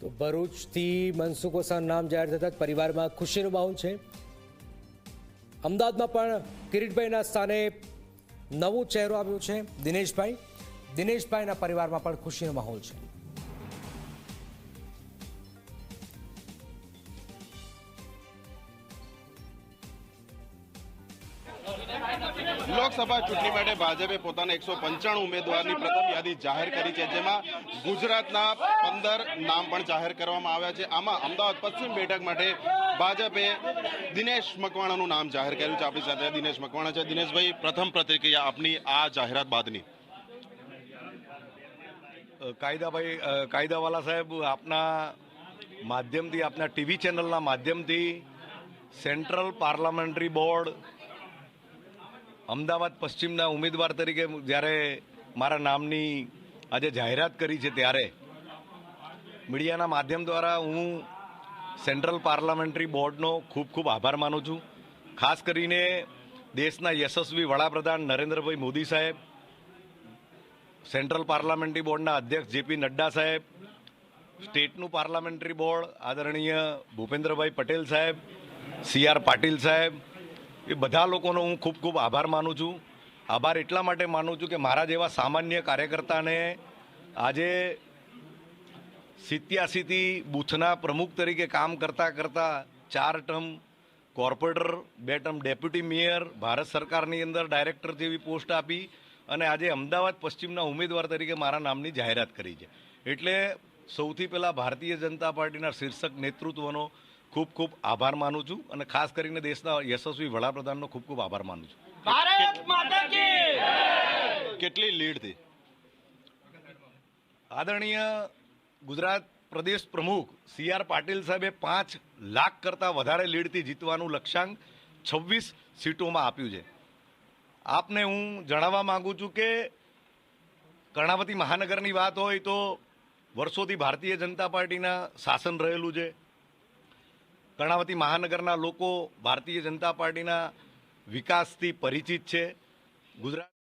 તો ભરૂચથી મનસુખ વસાવાનું નામ જાહેર થતાં પરિવારમાં ખુશીનો માહોલ છે. અમદાવાદમાં પણ કિરીટભાઈના સ્થાને નવું ચહેરો આવ્યો છે દિનેશભાઈ. દિનેશભાઈના પરિવારમાં પણ ખુશીનો માહોલ છે. લોકસભા ચૂંટણી માટે ભાજપે પોતાના એકસો પંચાણું ઉમેદવારની પ્રથમ યાદી જાહેર કરી છે, જેમાં ગુજરાતના પંદર નામ પણ જાહેર કરવામાં આવ્યા છે. આમાં અમદાવાદ પશ્ચિમ બેઠક માટે ભાજપે દિનેશ મકવાણાનું નામ જાહેર કર્યું છે. આપણી સાથે દિનેશ મકવાણા છે. દિનેશભાઈ, પ્રથમ પ્રતિક્રિયા આપની આ જાહેરાત બાદની. કાયદાભાઈ કાયદાવાલા સાહેબ, આપના માધ્યમથી, આપના ટીવી ચેનલના માધ્યમથી સેન્ટ્રલ પાર્લામેન્ટરી બોર્ડ અમદાવાદ પશ્ચિમના ઉમેદવાર તરીકે જ્યારે મારા નામની આજે જાહેરાત કરી છે ત્યારે મીડિયાના માધ્યમ દ્વારા હું સેન્ટ્રલ પાર્લામેન્ટરી બોર્ડનો ખૂબ ખૂબ આભાર માનું છું. ખાસ કરીને દેશના યશસ્વી વડાપ્રધાન નરેન્દ્રભાઈ મોદી સાહેબ, સેન્ટ્રલ પાર્લામેન્ટરી બોર્ડના અધ્યક્ષ જેપી નડ્ડા સાહેબ, સ્ટેટનું પાર્લામેન્ટરી બોર્ડ આદરણીય ભૂપેન્દ્રભાઈ પટેલ સાહેબ, સી આર પાટીલ સાહેબ એ બધા લોકોનો હું ખૂબ ખૂબ આભાર માનું છું. આભાર એટલા માટે માનું છું કે મારા જેવા સામાન્ય કાર્યકર્તાને આજે સિત્યાસીથી બૂથના પ્રમુખ તરીકે કામ કરતાં કરતાં ચાર ટર્મ કોર્પોરેટર, બે ટર્મ ડેપ્યુટી મેયર, ભારત સરકારની અંદર ડાયરેક્ટર જેવી પોસ્ટ આપી અને આજે અમદાવાદ પશ્ચિમના ઉમેદવાર તરીકે મારા નામની જાહેરાત કરી છે. એટલે સૌથી પહેલાં ભારતીય જનતા પાર્ટીના શીર્ષક નેતૃત્વનો ખૂબ ખૂબ આભાર માનું છું અને ખાસ કરીને દેશના યશસ્વી વડાપ્રધાનનો ખૂબ ખૂબ આભાર માનું છું. ભારત માતા કી કેટલી લીડથી આદરણીય ગુજરાત પ્રદેશ પ્રમુખ સી આર પાટીલ સાહેબે પાંચ લાખ કરતાં વધારે લીડથી જીતવાનું લક્ષ્યાંક છવ્વીસ સીટોમાં આપ્યું છે. આપને હું જણાવવા માગું છું કે કર્ણાવતી મહાનગરની વાત હોય તો વર્ષોથી ભારતીય જનતા પાર્ટીના શાસન રહેલું છે. કર્ણાવતી મહાનગરના લોકો ભારતીય જનતા પાર્ટીના વિકાસથી પરિચિત છે. ગુજરાત